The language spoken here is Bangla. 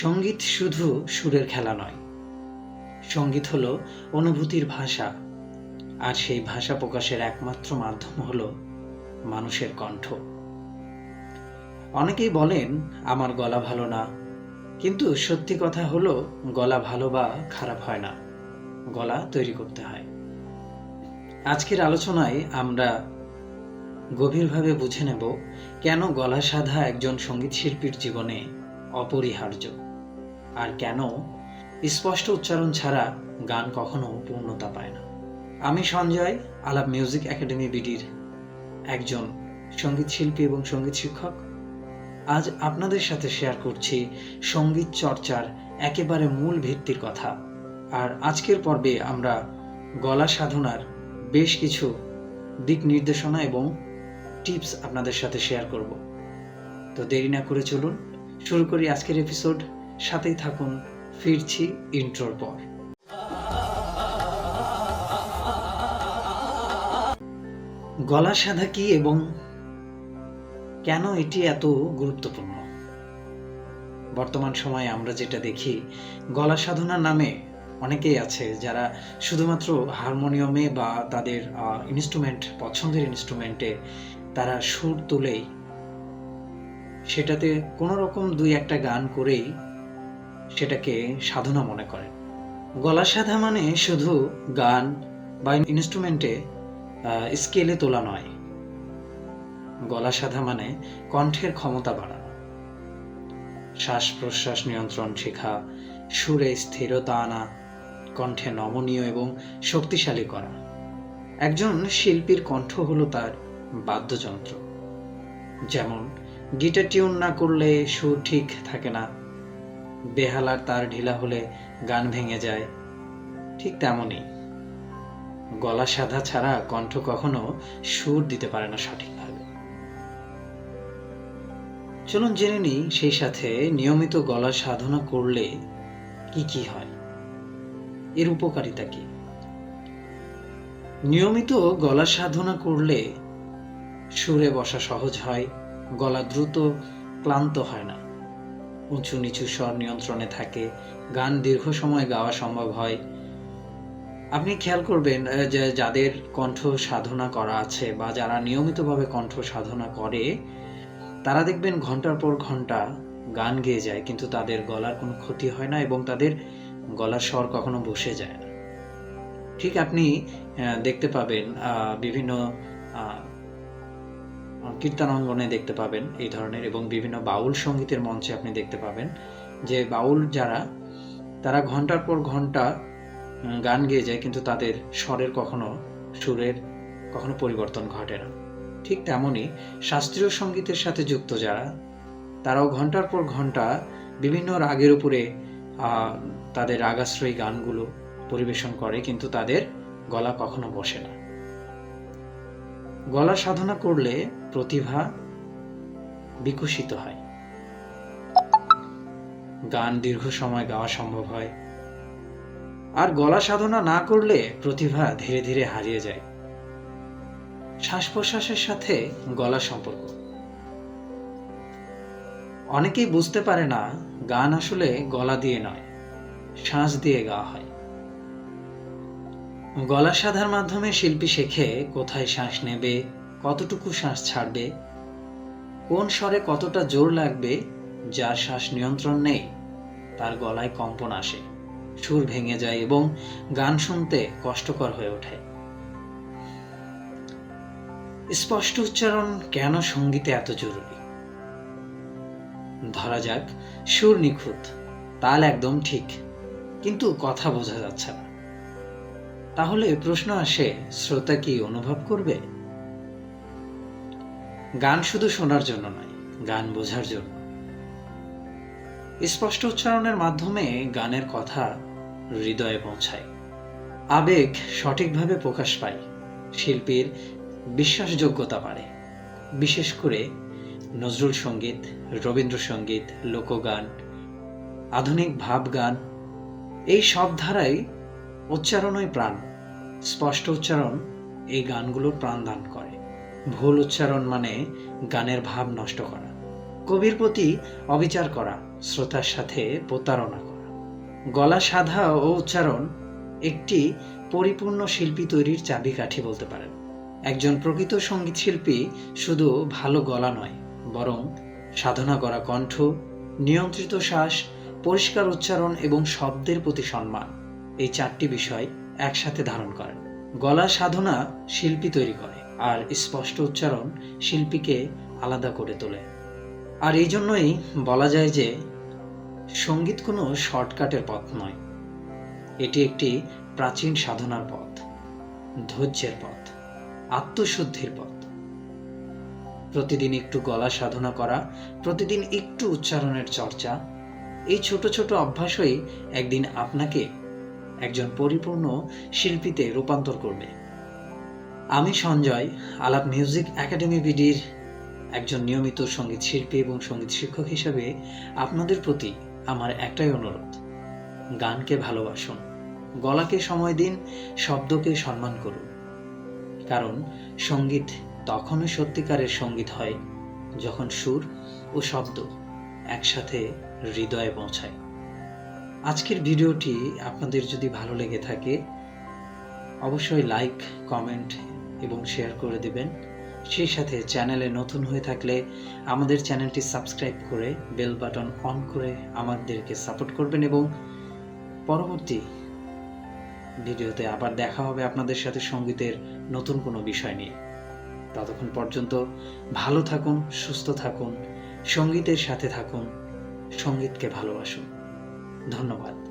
সংগীত শুধু সুরের খেলা নয়। সংগীত হলো অনুভূতির ভাষা, আর সেই ভাষা প্রকাশের একমাত্র মাধ্যম হলো মানুষের কণ্ঠ। অনেকেই বলেন, আমার গলা ভালো না। কিন্তু সত্যি কথা হলো, গলা ভালো বা খারাপ হয় না। গলা তৈরি করতে হয়। আজকের আলোচনায় আমরা গভীরভাবে বুঝে নেব, কেন গলা সাধা একজন সংগীত শিল্পীর জীবনে অপরিহার্য। আর কেন? স্পষ্ট উচ্চারণ ছাড়া গান কখনো পূর্ণতা পায় না। আমি সঞ্জয়, আলাপ মিউজিক একাডেমি বিডির একজন সংগীত শিল্পী এবং সংগীত শিক্ষক। আজ আপনাদের সাথে শেয়ার করছি সংগীত চর্চার একেবারে মূল ভিত্তির কথা। আর আজকের পর্বে আমরা গলা সাধনার বেশ কিছু দিক নির্দেশনা এবং টিপস আপনাদের সাথে শেয়ার করব। তো দেরি না করে চলুন, শুরু করি আজকের এপিসোড সাথেই থাকুন, ফিরছি ইন্ট্রোর পর। গলা সাধা কি এবং কেন এটি এত গুরুত্বপূর্ণ? বর্তমান সময়ে আমরা যেটা দেখি, গলা সাধনা নামে অনেকেই আছে যারা শুধুমাত্র হারমোনিয়ামে বা তাদের ইনস্ট্রুমেন্ট পছন্দের ইনস্ট্রুমেন্টে তারা সুর তুলেই সেটাতে কোনো রকম দুই একটা গান করেই সেটাকে সাধনা মনে করেন গলা সাধা মানে শুধু গান বা ইনস্ট্রুমেন্টে স্কেলে তোলা নয়। গলা সাধা মানে কণ্ঠের ক্ষমতা বাড়ানো। শ্বাস প্রশ্বাস নিয়ন্ত্রণ শেখা, সুরে স্থিরতা আনা, কণ্ঠে নমনীয় এবং শক্তিশালী করা। একজন শিল্পীর কণ্ঠ হলো তার বাদ্যযন্ত্র। যেমন গিটার টিউন না করলে সুর ঠিক থাকে না বেহালার তার ঢিলা হলে গান ভেঙে যায়। ঠিক তেমনই। গলা সাধা ছাড়া কণ্ঠ কখনো সুর দিতে পারে না সঠিকভাবে। চলুন জেনে নিই সেই সাথে নিয়মিত গলা সাধনা করলে কি কি হয়। এর উপকারিতা কি? নিয়মিত গলা সাধনা করলে সুরে বসা সহজ হয়, গলা দ্রুত ক্লান্ত হয় না। উঁচু নিচু স্বর নিয়ন্ত্রণে থাকে। গান দীর্ঘ সময় গাওয়া সম্ভব হয়। আপনি খেয়াল করবেন যে যাদের কণ্ঠ সাধনা করা আছে বা যারা নিয়মিতভাবে কণ্ঠ সাধনা করে, তারা দেখবেন ঘণ্টার পর ঘণ্টা গান গেয়ে যায়, কিন্তু তাদের গলার কোনো ক্ষতি হয় না এবং তাদের গলার স্বর কখনো বসে যায় না। ঠিক আপনি দেখতে পাবেন বিভিন্ন কীর্তনাঙ্গনে দেখতে পাবেন এই ধরনের এবং বিভিন্ন বাউল সঙ্গীতের মঞ্চে আপনি দেখতে পাবেন যে বাউল যারা, তারা ঘণ্টার পর ঘণ্টা গান গেয়ে যায় কিন্তু তাদের স্বরের কখনো সুরের কখনো পরিবর্তন ঘটে না। ঠিক তেমনই শাস্ত্রীয় সঙ্গীতের সাথে যুক্ত যারা, তারাও ঘণ্টার পর ঘণ্টা বিভিন্ন রাগের উপরে তাদের রাগাশ্রয়ী গানগুলো পরিবেশন করে কিন্তু তাদের গলা কখনো বসে না। গলা সাধনা করলে প্রতিভা বিকশিত হয়। গান দীর্ঘ সময় গাওয়া সম্ভব হয়। আর গলা সাধনা না করলে প্রতিভা ধীরে ধীরে হারিয়ে যায়। শ্বাস প্রশ্বাসের সাথে গলা সম্পর্ক। অনেকেই বুঝতে পারে না, গান আসলে গলা দিয়ে নয়, শ্বাস দিয়ে গাওয়া হয়। গলা সাধার মাধ্যমে শিল্পী শেখে কোথায় শ্বাস নেবে, কতটুকু শ্বাস ছাড়বে, কোন স্বরে কতটা জোর লাগবে, যার শ্বাস নিয়ন্ত্রণ নেই, তার গলায় কম্পন আসে, সুর ভেঙে যায় এবং গান শুনতে কষ্টকর হয়ে ওঠে। স্পষ্ট উচ্চারণ কেন সঙ্গীতে এত জরুরি? ধরা যাক, সুর নিখুঁত, তাল একদম ঠিক, কিন্তু কথা বোঝা যাচ্ছে না। তাহলে প্রশ্ন আসে, শ্রোতা কি অনুভব করবে? গান শুধু শোনার জন্য নয়, গান বোঝার জন্য। স্পষ্ট উচ্চারণের মাধ্যমে গানের কথা হৃদয়ে পৌঁছায়। আবেগ সঠিকভাবে প্রকাশ পায়, শিল্পীর বিশ্বাসযোগ্যতা বাড়ে। বিশেষ করে নজরুল সংগীত, রবীন্দ্রসঙ্গীত, লোকগান, আধুনিক ভাব গান এই সব ধারাই উচ্চারণই প্রাণ। স্পষ্ট উচ্চারণ এই গানগুলোর প্রাণ দান করে। ভুল উচ্চারণ মানে গানের ভাব নষ্ট করা। কবির প্রতি অবিচার করা, শ্রোতার সাথে প্রতারণা করা। গলা সাধা ও উচ্চারণ একটি পরিপূর্ণ শিল্পী তৈরির চাবিকাঠি বলতে পারেন। একজন প্রকৃত সংগীত শিল্পী শুধু ভালো গলা নয়, বরং সাধনা করা কণ্ঠ, নিয়ন্ত্রিত শ্বাস, পরিষ্কার উচ্চারণ এবং শব্দের প্রতি সম্মান, এই চারটি বিষয় একসাথে ধারণ করেন। গলা সাধনা শিল্পী তৈরি করে আর স্পষ্ট উচ্চারণ শিল্পীকে আলাদা করে তোলে। আর এই জন্যই বলা যায় যে, সংগীত কোনো শর্টকাটের পথ নয়। এটি একটি প্রাচীন সাধনার পথ, ধৈর্যের পথ, আত্মশুদ্ধির পথ। প্রতিদিন একটু গলা সাধনা করা, প্রতিদিন একটু উচ্চারণের চর্চা, এই ছোট ছোট অভ্যাসই একদিন আপনাকে একজন পরিপূর্ণ শিল্পীতে রূপান্তর করবে। আমি সঞ্জয়, আলাপ মিউজিক একাডেমি বিডির একজন নিয়মিত সংগীত শিল্পী এবং সংগীত শিক্ষক হিসাবে আপনাদের প্রতি আমার একটাই অনুরোধ, গানকে ভালোবাসুন, গলাকে সময় দিন, শব্দকে সম্মান করুন। কারণ সংগীত তখনই সত্যিকারের সংগীত হয় যখন সুর ও শব্দ একসাথে হৃদয়ে পৌঁছায়। আজকের ভিডিওটি আপনাদের যদি ভালো লেগে থাকে, অবশ্যই লাইক কমেন্ট এবং শেয়ার করে দেবেন। সেই সাথে চ্যানেলে নতুন হয়ে থাকলে আমাদের চ্যানেলটি সাবস্ক্রাইব করে বেল বাটন অন করে আমাদেরকে সাপোর্ট করবেন এবং পরবর্তী ভিডিওতে আবার দেখা হবে আপনাদের সাথে সঙ্গীতের নতুন কোনো বিষয় নিয়ে। ততক্ষণ পর্যন্ত ভালো থাকুন, সুস্থ থাকুন, সঙ্গীতের সাথে থাকুন, সঙ্গীতকে ভালোবাসুন। ধন্যবাদ